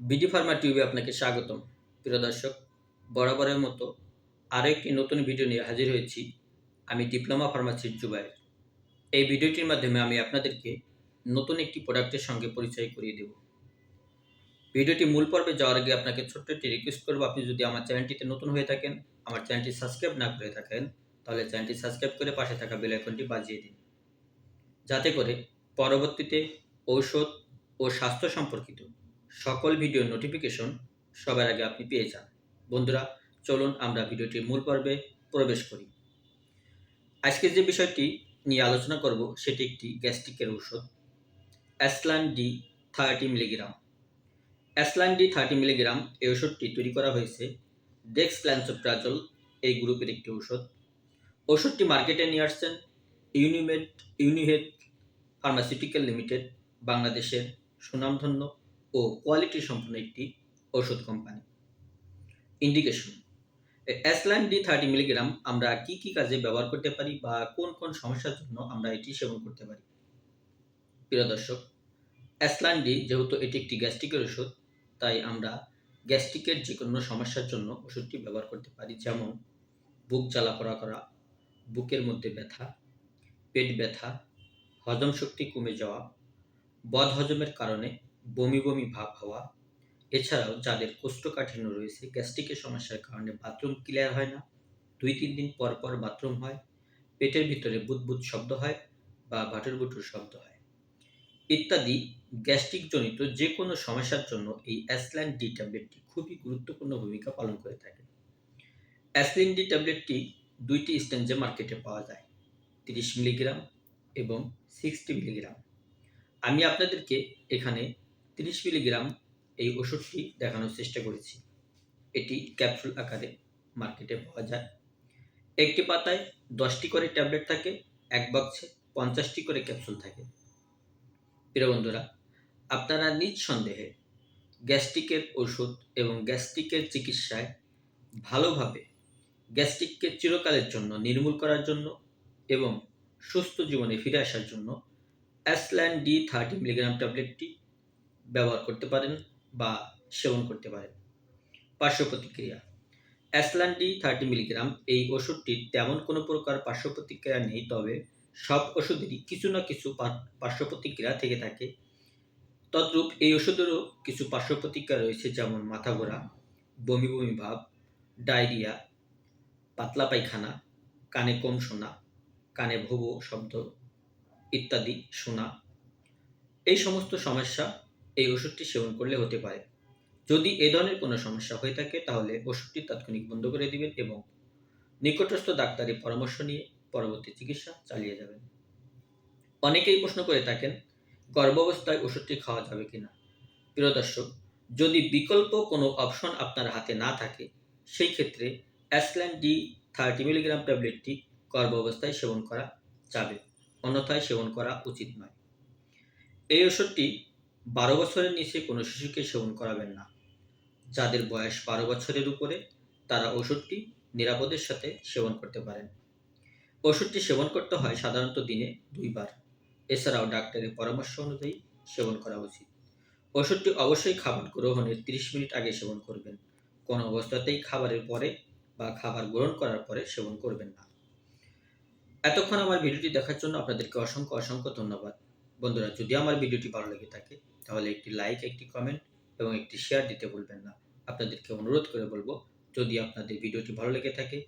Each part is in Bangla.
বিডি ফার্মা টিউবে আপনাকে স্বাগতম। প্রিয় দর্শক, বরাবরের মতো আরও একটি নতুন ভিডিও নিয়ে হাজির হয়েছি আমি ডিপ্লোমা ফার্মাসির জুবাইর। এই ভিডিওটির মাধ্যমে আমি আপনাদেরকে নতুন একটি প্রোডাক্টের সঙ্গে পরিচয় করিয়ে দেব। ভিডিওটি মূল পর্বে যাওয়ার আগে আপনাকে ছোট্ট একটি রিকোয়েস্ট করব, আপনি যদি আমার চ্যানেলটিতে নতুন হয়ে থাকেন, আমার চ্যানেলটি সাবস্ক্রাইব না করে থাকেন, তাহলে চ্যানেলটি সাবস্ক্রাইব করে পাশে থাকা বেল আইকনটি বাজিয়ে দিন। যাতে করে পরবর্তীতে ঔষধ ও স্বাস্থ্য সম্পর্কিত সকল ভিডিও নোটিফিকেশন সবার আগে আপনি পেয়ে যান। বন্ধুরা, চলুন আমরা ভিডিওটির মূল পর্বে প্রবেশ করি। আজকে যে বিষয়টি নিয়ে আলোচনা করব, সেটি একটি গ্যাস্ট্রিকের ঔষধ Aslan D thirty milligram Aslan D thirty milligram এই ওষুধটি তৈরি করা হয়েছে ডেক্স ক্ল্যান্সোপ্রাজল এই গ্রুপের একটি ঔষধ। ওষুধটি মার্কেটে নিয়ে আসছেন ইউনিমেড ইউনিহেড ফার্মাসিউটিক্যাল লিমিটেড বাংলাদেশের সুনামধন্য ও কোয়ালিটি সম্পন্ন একটি ওষুধ company indication Asline D thirty milligram আমরা কি কি কাজে ব্যবহার করতে পারি বা কোন কোন সমস্যার জন্য আমরা এটি সেবন করতে পারি? প্রিয় দর্শক অ্যাসলাইন ডি যেহেতু এটি একটি গ্যাস্ট্রিকের ওষুধ তাই আমরা গ্যাস্ট্রিকের যে কোনো সমস্যার জন্য ওষুধটি ব্যবহার করতে পারি। যেমন, বুক জ্বালাপড়া করা, বুকের মধ্যে ব্যথা, পেট ব্যথা, হজম শক্তি কমে যাওয়া বদ হজমের কারণে বমি বমি ভাব হওয়া। এছাড়াও যাদের কোষ্ঠকাঠিন্য রয়েছে, গ্যাস্ট্রিকের সমস্যার কারণে বাথরুম ক্লিয়ার হয় না, দুই তিন দিন পর পর বাথরুম হয়, পেটের ভিতরে বুদবুদ শব্দ হয় বা ভাটুর বুটুর শব্দ হয়। ইত্যাদি গ্যাস্ট্রিক জনিত যে কোনো সমস্যার জন্য এই অ্যাসল্যান ডি ট্যাবলেটটি খুবই গুরুত্বপূর্ণ ভূমিকা পালন করে থাকে। অ্যাসলিন ডি ট্যাবলেটটি দুইটি স্টেঞ্জে মার্কেটে পাওয়া যায়, তিরিশ মিলিগ্রাম এবং সিক্সটি মিলিগ্রাম। আমি আপনাদেরকে এখানে তিরিশ মিলিগ্রাম এই ওষুধটি দেখানোর চেষ্টা করেছি। এটি ক্যাপসুল আকারে মার্কেটে পাওয়া যায়। একটি পাতায় দশটি করে ট্যাবলেট থাকে, এক বক্সে পঞ্চাশটি করে ক্যাপসুল থাকে। প্রিয় বন্ধুরা, আপনারা নিজ সন্দেহে গ্যাস্ট্রিকের ওষুধ এবং গ্যাস্ট্রিকের চিকিৎসায় ভালোভাবে গ্যাস্ট্রিককে চিরকালের জন্য নির্মূল করার জন্য এবং সুস্থ জীবনে ফিরে আসার জন্য অ্যাসল্যান ডি থার্টি মিলিগ্রাম ট্যাবলেটটি ব্যবহার করতে পারেন বা সেবন করতে পারেন। পার্শ্ব প্রতিক্রিয়া। অ্যাসল্যান ডি থার্টি মিলিগ্রাম, এই ওষুধটির তেমন কোনো প্রকার পার্শ্ব প্রতিক্রিয়া নেই, তবে সব ওষুধেরই কিছু না কিছু পার্শ্ব প্রতিক্রিয়া থেকে থাকে। তদ্রূপ এই ওষুধেরও কিছু পার্শ্ব প্রতিক্রিয়া রয়েছে, যেমন মাথা ঘোরা, বমি বমি ভাব, ডায়রিয়া, পাতলা পায়খানা, কানে কম শোনা, কানে ভোবো শব্দ ইত্যাদি শোনা। এই সমস্ত সমস্যা এই ওষুধটি সেবন করলে হতে পারে। যদি এ ধরনের কোনো সমস্যা হয়ে থাকে, তাহলে ওষুধটি তাৎক্ষণিক বন্ধ করে দিবেন এবং নিকটস্থ ডাক্তারের পরামর্শ নিয়ে পরবর্তী চিকিৎসা চালিয়ে যাবেন। অনেকেই প্রশ্ন করে থাকেন, গর্ভাবস্থায় ওষুধটি খাওয়া যাবে কিনা? প্রিয় দর্শক, যদি বিকল্প কোনো অপশন আপনার হাতে না থাকে, সেই ক্ষেত্রে অ্যাসল্যান ডি থার্টি মিলিগ্রাম ট্যাবলেটটি গর্ভাবস্থায় সেবন করা যাবে, অন্যথায় সেবন করা উচিত নয়। এই ওষুধটি বারো বছরের নিচে কোনো শিশুকে সেবন করাবেন না। যাদের বয়স বারো বছরের উপরে, তারা ওষুধটি নিরাপদের সাথে সেবন করতে পারেন। ওষুধটি সেবন করতে হয় সাধারণত দিনে দুইবার। এছাড়াও ডাক্তারের পরামর্শ অনুযায়ী সেবন করা উচিত। ওষুধটি অবশ্যই খাবার গ্রহণের 30 মিনিট আগে সেবন করবেন। কোনো অবস্থাতেই খাবারের পরে বা খাবার গ্রহণ করার পরে সেবন করবেন না। এতক্ষণ আমার ভিডিওটি দেখার জন্য আপনাদেরকে অসংখ্য অসংখ্য ধন্যবাদ। বন্ধুরা, যদি আমার ভিডিওটি ভালো লেগে থাকে তাহলে একটি লাইক একটি কমেন্ট এবং একটি শেয়ার দিতে ভুলবেন না। আপনাদেরকে অনুরোধ করে বলব, যদি আপনাদের ভিডিওটি ভালো লেগে থাকে,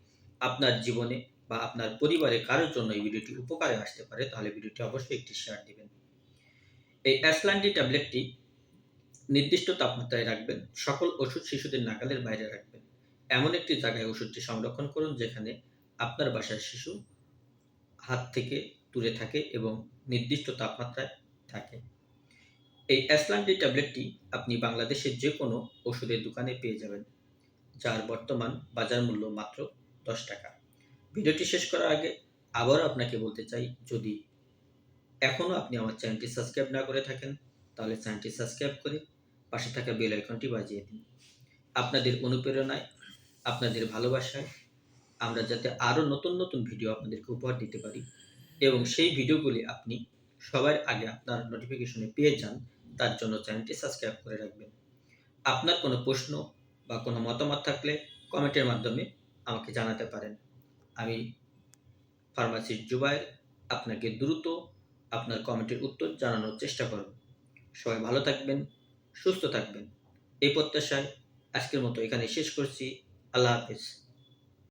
আপনার জীবনে বা আপনার পরিবারে কারোর জন্য এই ভিডিওটি উপকারে আসতে পারে, তাহলে ভিডিওটি অবশ্যই একটি শেয়ার দিবেন। এই অ্যাসলান্ডি ট্যাবলেটটি নির্দিষ্ট তাপমাত্রায় রাখবেন, সকল ওষুধ শিশুদের নাগালের বাইরে রাখবেন। এমন একটি জায়গায় ওষুধটি সংরক্ষণ করুন, যেখানে আপনার বাসার শিশু হাত থেকে দূরে থাকে এবং নির্দিষ্ট তাপমাত্রায় থাকে। এই অ্যাসলান্ডি ট্যাবলেটটি আপনি বাংলাদেশের যে কোনো ওষুধের দোকানে পেয়ে যাবেন, যার বর্তমান বাজার মূল্য মাত্র দশ টাকা। ভিডিওটি শেষ করার আগে আবারও আপনাকে বলতে চাই, যদি এখনও আপনি আমার চ্যানেলটি সাবস্ক্রাইব না করে থাকেন, তাহলে চ্যানেলটি সাবস্ক্রাইব করে পাশে থাকা বেল আইকনটি বাজিয়ে দিন। আপনাদের অনুপ্রেরণায়, আপনাদের ভালোবাসায় আমরা যাতে আরও নতুন নতুন ভিডিও আপনাদেরকে উপহার দিতে পারি, এবং সেই ভিডিওগুলি আপনি সবার আগে আপনার নোটিফিকেশনে পেয়ে যান তার জন্য চ্যানেলটি সাবস্ক্রাইব করে রাখবেন। আপনার কোনো প্রশ্ন বা কোনো মতামত থাকলে কমেন্টের মাধ্যমে আমাকে জানাতে পারেন। আমি ফার্মাসির জুবায়ের আপনাকে দ্রুত আপনার কমেন্টের উত্তর জানানোর চেষ্টা করব। সবাই ভালো থাকবেন, সুস্থ থাকবেন। এই প্রত্যাশায় আজকের মতো এখানে শেষ করছি। আল্লাহ হাফিজ।